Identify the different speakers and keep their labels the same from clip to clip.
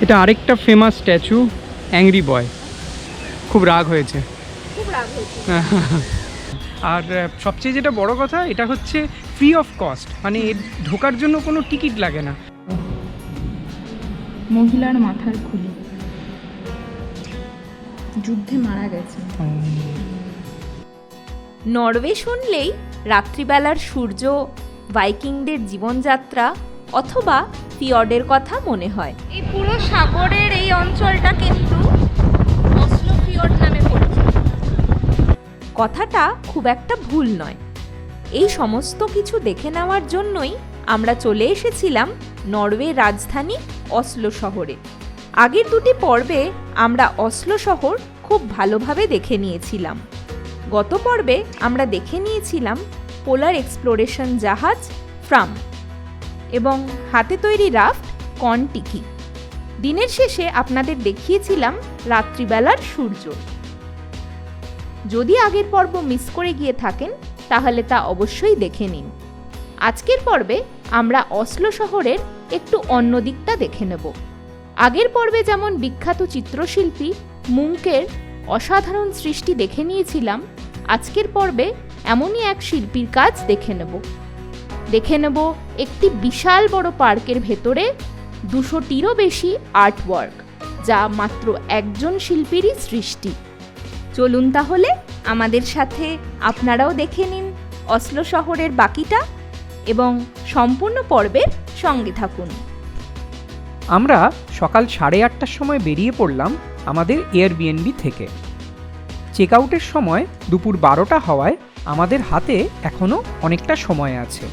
Speaker 1: এটা আরেকটা famous statue angry বয় খুব রাগ হয়েছে।
Speaker 2: খুব রাগ হয়েছে।
Speaker 1: আর সবচেয়ে যেটা বড় কথা এটা হচ্ছে ফ্রি অফ কস্ট মানে এর ঢোকার জন্য কোনো টিকিট লাগে না।
Speaker 2: মহিলার মাথার খুলি। যুদ্ধে মারা গেছে।
Speaker 3: নরওয়ে শুনলেই রাত্রিবেলার সূর্য ভাইকিংদের জীবনযাত্রা অথবা ফিয়র্ডের কথা মনে হয়।
Speaker 2: এই পুরো সাগরের এই অঞ্চলটা কিন্তু অসলো নামে পরিচিত।
Speaker 3: কথাটা খুব একটা ভুল নয়। এই সমস্ত কিছু দেখে নেওয়ার জন্যই আমরা চলে এসেছিলাম নরওয়ে রাজধানী অসলো শহরে। আগের দুটি পর্বে আমরা অসলো শহর খুব ভালোভাবে দেখে নিয়েছিলাম। গত পর্বে আমরা দেখে নিয়েছিলাম পোলার এক্সপ্লোরেশন জাহাজ ফ্রাম। এবং হাতে তৈরি রাফট কনটিকি দিনের শেষে আপনাদের দেখিয়েছিলাম রাত্রিবেলার সূর্য। যদি আগের পর্ব মিস করে গিয়ে থাকেন, তাহলে তা অবশ্যই দেখে নিন। আজকের পর্বে আমরা অসলো শহরের একটু অন্য দিকটা দেখে নেব। আগের পর্বে যেমন বিখ্যাত চিত্রশিল্পী মুঙ্কের অসাধারণ সৃষ্টি দেখে নিয়েছিলাম, আজকের পর্বে এমনই এক শিল্পীর কাজ দেখে নেব। দেখে নেব একটি বিশাল বড় পার্কের ভেতরে দুশোটিরও বেশি আর্টওয়ার্ক, যা মাত্র একজন শিল্পীরই সৃষ্টি। চলুন তাহলে আমাদের সাথে আপনারাও দেখে নিন অসলো শহরের বাকিটা এবং সম্পূর্ণ পর্বের সঙ্গে থাকুন।
Speaker 1: আমরা সকাল সাড়ে আটটার সময় বেরিয়ে পড়লাম আমাদের এয়ারবিএনবি থেকে। চেক আউটের সময় দুপুর বারোটা হওয়ায় আমাদের হাতে এখনও অনেকটা সময় আছে।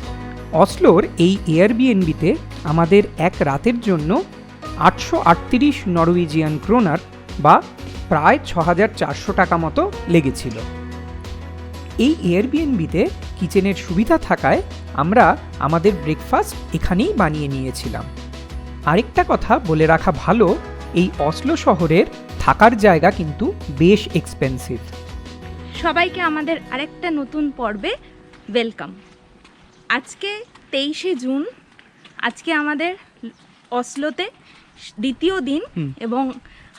Speaker 1: অসলোর এই এয়ারবিএনবিতে আমাদের এক রাতের জন্য আটশো আটত্রিশ নরওয়েজিয়ান ক্রোনার বা প্রায় ছ হাজার চারশো টাকা মতো লেগেছিল। এই এয়ারবিএনবিতে কিচেনের সুবিধা থাকায় আমরা আমাদের ব্রেকফাস্ট এখানেই বানিয়ে নিয়েছিলাম। আরেকটা কথা বলে রাখা ভালো, এই অসলো শহরের থাকার জায়গা কিন্তু বেশ এক্সপেন্সিভ
Speaker 2: সবাইকে আমাদের আরেকটা নতুন পর্বে ওয়েলকাম আজকে তেইশে জুন আজকে আমাদের অসলোতে দ্বিতীয় দিন এবং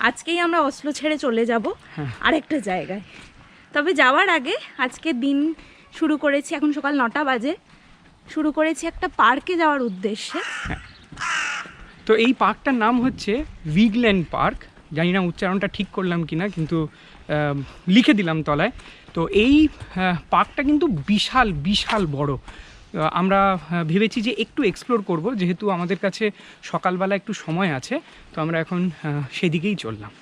Speaker 2: আজকেই আমরা অসলো ছেড়ে চলে যাব
Speaker 1: হ্যাঁ।
Speaker 2: আরেকটা জায়গায়। তবে যাওয়ার আগে আজকে দিন শুরু করেছি এখন সকাল নটা বাজে শুরু করেছি একটা পার্কে যাওয়ার উদ্দেশ্যে।
Speaker 1: তো এই পার্কটার নাম হচ্ছে উইগল্যান্ড পার্ক। জানি না উচ্চারণটা ঠিক করলাম কি না কিন্তু লিখে দিলাম তলায়। তো এই পার্কটা কিন্তু বিশাল বিশাল বড়। আমরা ভেবেছি যে একটু এক্সপ্লোর করব যেহেতু আমাদের কাছে সকালবেলা একটু সময় আছে তো আমরা এখন সেদিকেই চললাম।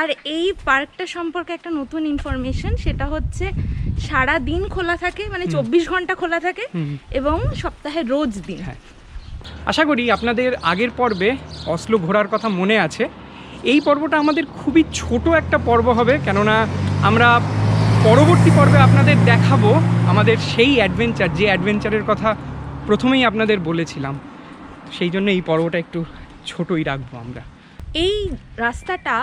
Speaker 2: আর এই পার্কটা সম্পর্কে একটা নতুন ইনফরমেশন সেটা হচ্ছে সারা দিন খোলা থাকে মানে চব্বিশ ঘণ্টা খোলা থাকে এবং সপ্তাহে রোজ দিন।
Speaker 1: হ্যাঁ। আশা করি আপনাদের আগের পর্বে অসলো ঘোরার কথা মনে আছে। এই পর্বটা আমাদের খুবই ছোট একটা পর্ব হবে কেননা আমরা পরবর্তী পর্বে আপনাদের দেখাবো আমাদের সেই অ্যাডভেঞ্চার যে অ্যাডভেঞ্চারের কথা প্রথমেই আপনাদের বলেছিলাম। সেই জন্য এই পর্বটা একটু ছোটই রাখব আমরা।
Speaker 2: এই রাস্তাটা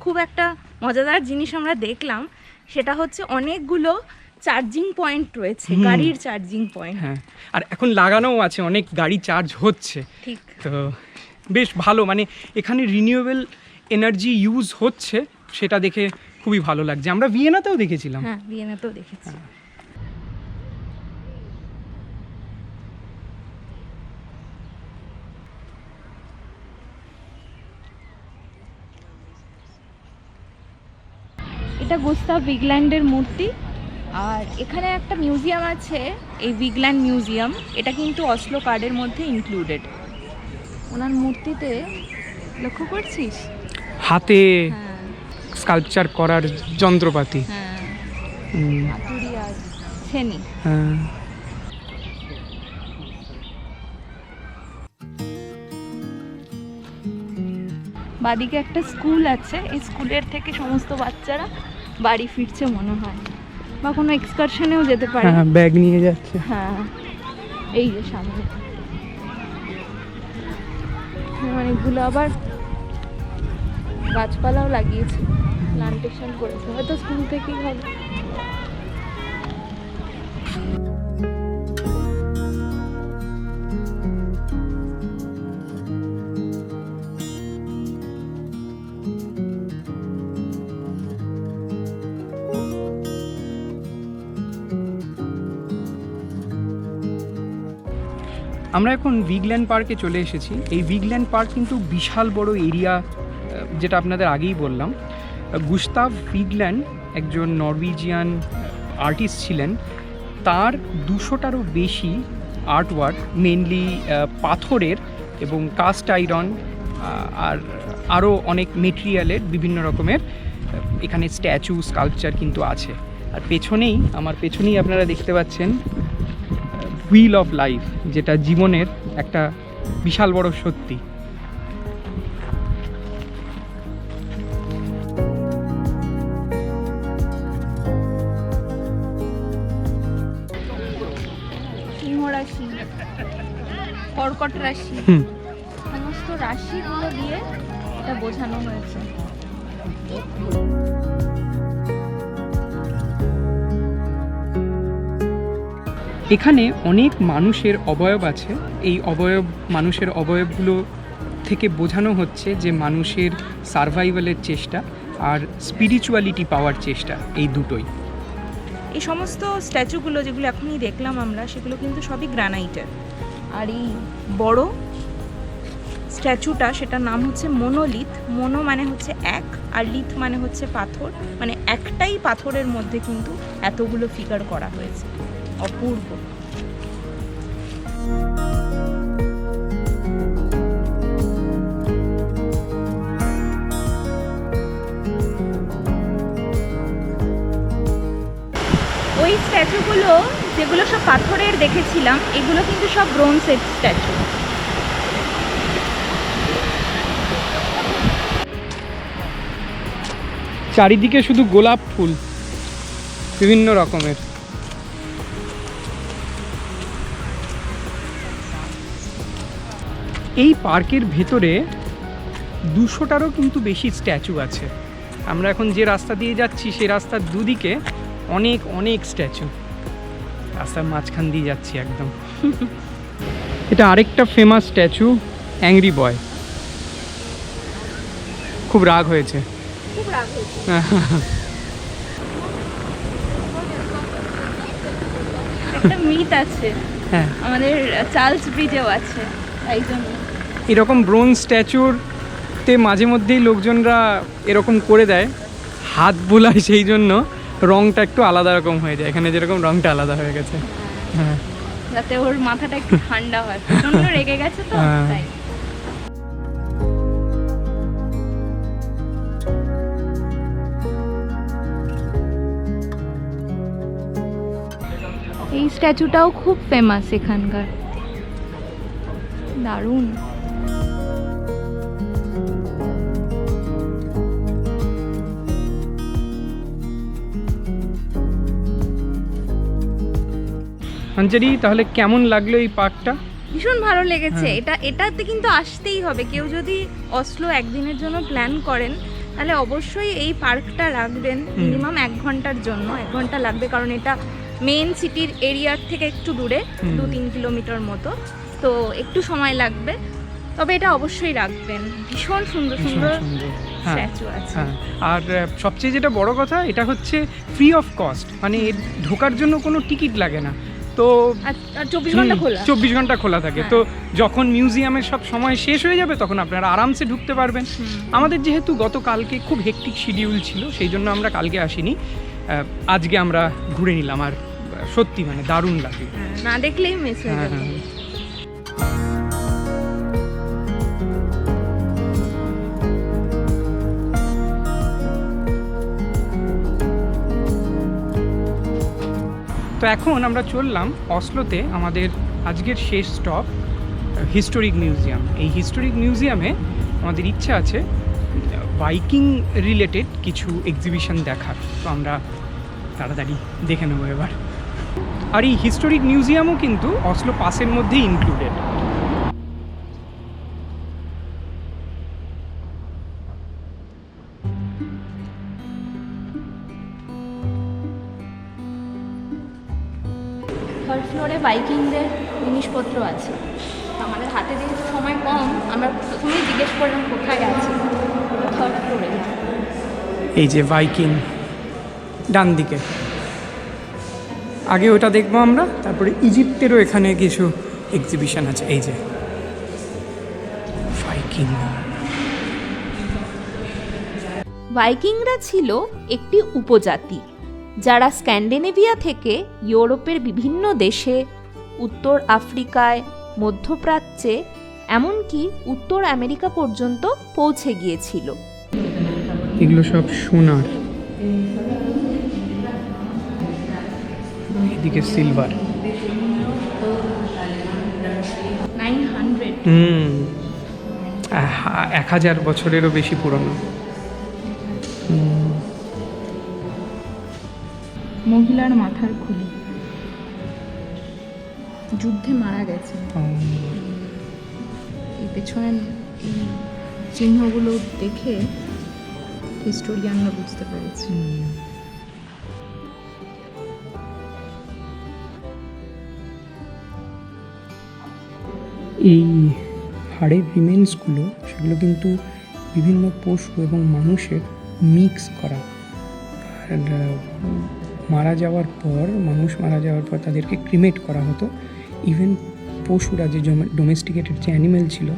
Speaker 2: খুব একটা মজাদার জিনিস আমরা দেখলাম সেটা হচ্ছে অনেকগুলো চার্জিং পয়েন্ট রয়েছে গাড়ির চার্জিং পয়েন্ট
Speaker 1: হ্যাঁ আর এখন লাগানোও আছে অনেক গাড়ি চার্জ হচ্ছে।
Speaker 2: ঠিক।
Speaker 1: তো বেশ ভালো মানে এখানে রিনিউয়েবল এনার্জি ইউজ হচ্ছে সেটা দেখে খুবই ভালো লাগছে। আমরা ভিয়েনাতেও দেখেছিলাম।
Speaker 2: হ্যাঁ ভিয়েনাতেও দেখেছি। এটা গুস্তাভ উইগল্যান্ডের মূর্তি। আর এখানে একটা মিউজিয়াম আছে এই উইগল্যান্ড মিউজিয়াম। এটা কিন্তু অসলো কার্ডের মধ্যে ইনক্লুডেড ওনার মূর্তিতে লক্ষ্য করছিস?
Speaker 1: হাতে
Speaker 2: হ্যাঁ।
Speaker 1: স্কাল্পচার করার যন্ত্রপাতি।
Speaker 2: হ্যাঁ।
Speaker 1: হ্যাঁ।
Speaker 2: বাদিকে একটা স্কুল আছে এই স্কুলের থেকে সমস্ত বাচ্চারা বাড়ি ফিরছে মনে হয়। বা কোনো এক্সকারশনেও যেতে পারে।
Speaker 1: হ্যাঁ ব্যাগ নিয়ে যাচ্ছে।
Speaker 2: হ্যাঁ এই যে সামনে। অনেকগুলো আবার গাছপালাও লাগিয়েছে। প্লান্টেশন করেছে। হয়তো স্কুল থেকেই হবে।
Speaker 1: আমরা এখন ভিগল্যান্ড পার্কে চলে এসেছি। এই ভিগল্যান্ড পার্ক কিন্তু বিশাল বড় এরিয়া যেটা আপনাদের আগেই বললাম। গুস্তাভ ভিগল্যান্ড একজন নরওয়েজিয়ান আর্টিস্ট ছিলেন। তার দুশোটারও বেশি আর্ট ওয়ার্ক মেনলি পাথরের এবং কাস্ট আয়রন আর আরও অনেক মেটেরিয়ালের বিভিন্ন রকমের এখানে স্ট্যাচু স্কাল্পচার কিন্তু আছে। আর পেছনেই, আমার পেছনেই আপনারা দেখতে পাচ্ছেন হুইল অফ লাইফ যেটা জীবনের একটা বিশাল বড় সত্যি।
Speaker 2: কর্কট রাশি। সমস্ত রাশিগুলো দিয়ে এটা বোঝানো হয়েছে।
Speaker 1: এখানে অনেক মানুষের অবয়ব আছে। এই অবয়ব মানুষের অবয়বগুলো থেকে বোঝানো হচ্ছে যে মানুষের সার্ভাইভালের চেষ্টা আর স্পিরিচুয়ালিটি পাওয়ার চেষ্টা এই দুটোই।
Speaker 2: এই সমস্ত স্ট্যাচুগুলো যেগুলো এখনই দেখলাম আমরা সেগুলো কিন্তু সবই গ্রানাইটের আর এই বড় স্ট্যাচুটা, সেটার নাম হচ্ছে মনোলিথ। মনো মানে হচ্ছে এক, আর লিথ মানে হচ্ছে পাথর। মানে একটাই পাথরের মধ্যে কিন্তু এতগুলো ফিগার করা হয়েছে। অপূর্ব। ওই স্ট্যাচুগুলো যেগুলো সব পাথরের দেখেছিলাম, এগুলো কিন্তু সব ব্রোঞ্জের স্ট্যাচু
Speaker 1: চারিদিকে শুধু গোলাপ ফুল, বিভিন্ন রকমের। এই পার্কের ভেতরে দুশোটারও কিন্তু বেশি স্ট্যাচু আছে। আমরা এখন যে রাস্তা দিয়ে যাচ্ছি সেই রাস্তার দুদিকে অনেক অনেক স্ট্যাচু রাস্তার মাঝখান দিয়ে যাচ্ছি একদম। এটা আরেকটা ফেমাস স্ট্যাচু অ্যাংরি বয় খুব রাগ হয়েছে।
Speaker 2: খুব রাগ হয়েছে। একটা মিথ আছে।
Speaker 1: হ্যাঁ।
Speaker 2: আমাদের চার্লস ব্রিজেও আছে তাই জন্য
Speaker 1: এরকম ব্রোঞ্জ স্ট্যাচুরতে মাঝে মধ্যেই লোকজনরা এরকম করে দেয় হাত বোলায় সেই জন্য। রংটা একটু আলাদা রকম হয়ে যায়। এখানে যেরকম রংটা আলাদা হয়ে গেছে। হ্যাঁ।
Speaker 2: যাতে ওর মাথাটা একটু ঠান্ডা হয়। প্রচণ্ড রেগে গেছে তো
Speaker 1: হ্যাঁ।
Speaker 2: তাই। এই স্ট্যাচুটাও খুব ফেমাস এখানকার। দারুণ।
Speaker 1: অঞ্জলি তাহলে কেমন লাগল এই পার্কটা?
Speaker 2: ভীষণ ভালো লেগেছে।
Speaker 1: হ্যাঁ।
Speaker 2: এটা এটাতে কিন্তু আসতেই হবে। কেউ যদি অসলো একদিনের জন্য প্ল্যান করেন তাহলে অবশ্যই এই পার্কটা রাখবেন মিনিমাম এক ঘণ্টার জন্য। এক ঘণ্টা লাগবে কারণ এটা মেন সিটির এরিয়ার থেকে একটু দূরে দু তিন কিলোমিটার মতো। তো একটু সময় লাগবে। তবে এটা অবশ্যই রাখবেন। ভীষণ সুন্দর সুন্দর
Speaker 1: হ্যাঁ
Speaker 2: স্ট্যাচু আছে।
Speaker 1: হ্যাঁ। আর সবচেয়ে যেটা বড় কথা এটা হচ্ছে ফ্রি অফ কস্ট মানে ঢোকার জন্য কোনো টিকিট লাগে না। তো
Speaker 2: চব্বিশ ঘণ্টা খোলা।
Speaker 1: চব্বিশ ঘণ্টা খোলা থাকে।
Speaker 2: হ্যাঁ।
Speaker 1: তো যখন মিউজিয়ামের সব সময় শেষ হয়ে যাবে তখন আপনারা আরামসে ঢুকতে পারবেন। আমাদের যেহেতু গতকালকে খুব হেকটিক শিডিউল ছিল সেই জন্য আমরা কালকে আসিনি। আজকে আমরা ঘুরে নিলাম আর সত্যি মানে দারুণ লাগে।
Speaker 2: হ্যাঁ, না দেখলেই মিস হয়ে
Speaker 1: হ্যাঁ
Speaker 2: যাবে।
Speaker 1: তো এখন আমরা চললাম অসলোতে আমাদের আজকের শেষ স্টপ হিস্টোরিক মিউজিয়াম এই হিস্টোরিক মিউজিয়ামে আমাদের ইচ্ছা আছে বাইকিং রিলেটেড কিছু এক্সিবিশন দেখার। তো আমরা তাড়াতাড়ি দেখে নেব এবার। আর এই হিস্টোরিক মিউজিয়ামও কিন্তু অসলো পাসের মধ্যেই ইনক্লুডেড
Speaker 2: ফ্লোরে বাইকিংদের জিনিসপত্র আছে। আমাদের হাতে যেহেতু সময় কম আমরা প্রথমেই জিজ্ঞেস করলাম কোথায় আছে। থার্ড ফ্লোরে
Speaker 1: এই যে বাইকিং ডান দিকে। আগে ওটা দেখব আমরা তারপরে ইজিপ্টেরও এখানে কিছু এক্সিবিশন আছে এই যে। ভাইকিং
Speaker 3: ভাইকিংরা ছিল একটি উপজাতি। যারা স্ক্যান্ডিনেভিয়া থেকে ইউরোপের বিভিন্ন দেশে উত্তর আফ্রিকায় মধ্যপ্রাচ্যে এমনকি উত্তর আমেরিকা পর্যন্ত পৌঁছে গিয়েছিল।
Speaker 1: এগুলো সব সোনার। এদিকে সিলভার হুম। এক হাজার বছরেরও বেশি পুরনো।
Speaker 2: মহিলার মাথার খুলি। যুদ্ধে মারা গেছে এই পেছনে এই চিহ্নগুলো দেখে হিস্টোরিয়ানরা বুঝতে পেরেছি।
Speaker 1: এই হাড়ের রিমেন্সগুলো সেগুলো কিন্তু বিভিন্ন পশু এবং মানুষের মিক্স করা। আর মারা যাওয়ার পর মানুষ মারা যাওয়ার পর তাদেরকে ক্রিমেট করা হতো। ইভেন পশুরা যে ডোমেস্টিকেটেড যে অ্যানিমেল ছিল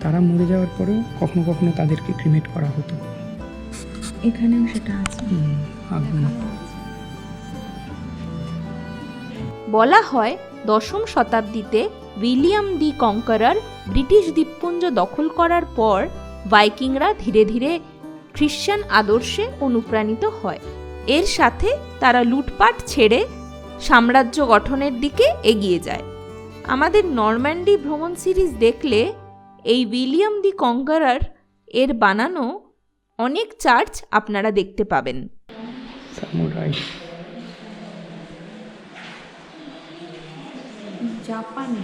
Speaker 1: তারা মরে যাওয়ার পরেও কখনো কখনো তাদেরকে ক্রিমেট করা হতো।
Speaker 2: এখানেও সেটা আছে।
Speaker 1: আগুন।
Speaker 3: বলা হয় দশম শতাব্দীতে উইলিয়াম ডি কঙ্কারার ব্রিটিশ দ্বীপপুঞ্জ দখল করার পর ভাইকিংরা ধীরে ধীরে খ্রিশ্চান আদর্শে অনুপ্রাণিত হয়। এর সাথে তারা লুটপাট ছেড়ে সাম্রাজ্য গঠনের দিকে এগিয়ে যায়। আমাদের নরম্যান্ডি ভ্রমণ সিরিজ দেখলে এই উইলিয়াম দি কঙ্কারার এর বানানো অনেক চার্চ আপনারা দেখতে পাবেন।
Speaker 2: জাপানি।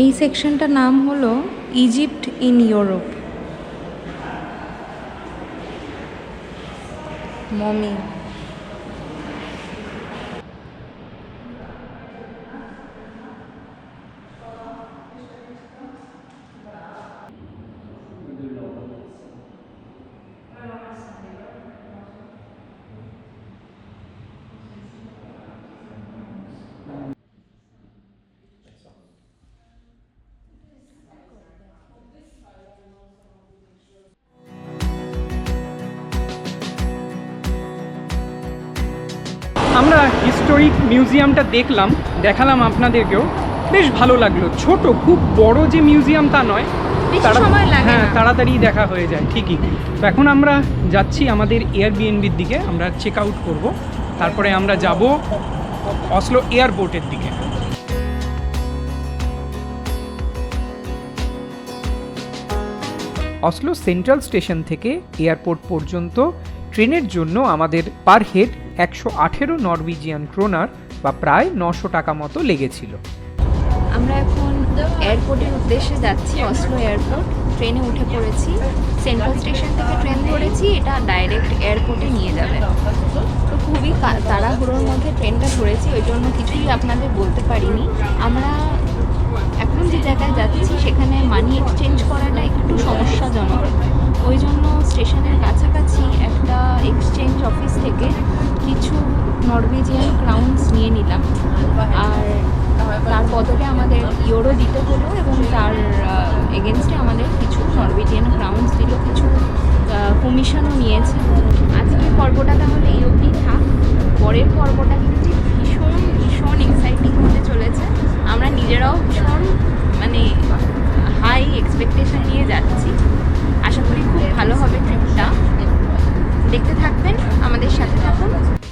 Speaker 2: এই সেকশনটার নাম হলো ইজিপ্ট ইন ইউরোপ। মমি।
Speaker 1: আমরা হিস্টোরিক মিউজিয়ামটা দেখলাম দেখালাম আপনাদেরকেও। বেশ ভালো লাগল। ছোট খুব বড় যে মিউজিয়াম তা নয় হ্যাঁ তাড়াতাড়ি দেখা হয়ে যায় ঠিকই। তো এখন আমরা যাচ্ছি আমাদের এয়ারবিএনবির দিকে আমরা চেক আউট করব। তারপরে আমরা যাব অসলো এয়ারপোর্টের দিকে। অসলো সেন্ট্রাল স্টেশন থেকে এয়ারপোর্ট পর্যন্ত ট্রেনের জন্য আমাদের পার হেড একশো আঠেরো নরওয়েজিয়ান ক্রোনার বা প্রায় নশো টাকা মতো লেগেছিল।
Speaker 2: আমরা এখন এয়ারপোর্টের উদ্দেশ্যে যাচ্ছি অসলো এয়ারপোর্ট। ট্রেনে উঠে পড়েছি। সেন্ট্রাল স্টেশন থেকে ট্রেন ধরেছি, এটা ডাইরেক্ট এয়ারপোর্টে নিয়ে যাবে। তো খুবই তাড়াহুড়োর মধ্যে ট্রেনটা ধরেছি, ওই জন্য কিছুই আপনাদের বলতে পারিনি। আমরা পরের পর্বটা কিন্তু ভীষণ ভীষণ এক্সাইটিং হতে চলেছে। আমরা নিজেরাও ভীষণ মানে হাই এক্সপেকটেশন নিয়ে যাচ্ছি। আশা করি খুব ভালো হবে ট্রিপটা দেখতে থাকবেন আমাদের সাথে থাকুন।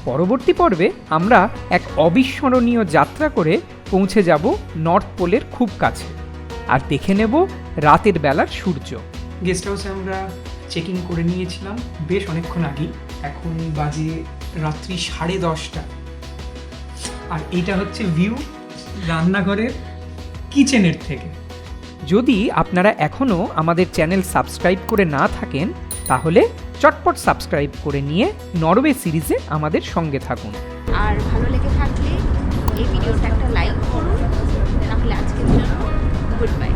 Speaker 1: পরবর্তী পর্বে আমরা এক অবিস্মরণীয় যাত্রা করে পৌঁছে যাব নর্থ পোলের খুব কাছে। আর দেখে নেব রাতের বেলার সূর্য। গেস্ট হাউসে আমরা চেকিং করে নিয়েছিলাম বেশ অনেকক্ষণ আগেই। এখন বাজে রাত্রি সাড়ে দশটা। আর এটা হচ্ছে ভিউ রান্নাঘরের কিচেনের থেকে।
Speaker 4: যদি আপনারা এখনও আমাদের চ্যানেল সাবস্ক্রাইব করে না থাকেন, তাহলে চটপট সাবস্ক্রাইব করে নিয়ে নরওয়ে সিরিজে আমাদের সঙ্গে থাকুন।
Speaker 2: আর ভালো লেগে থাকলে এই ভিডিওটা একটা লাইক করুন। তাহলে আজকের জন্য গুড বাই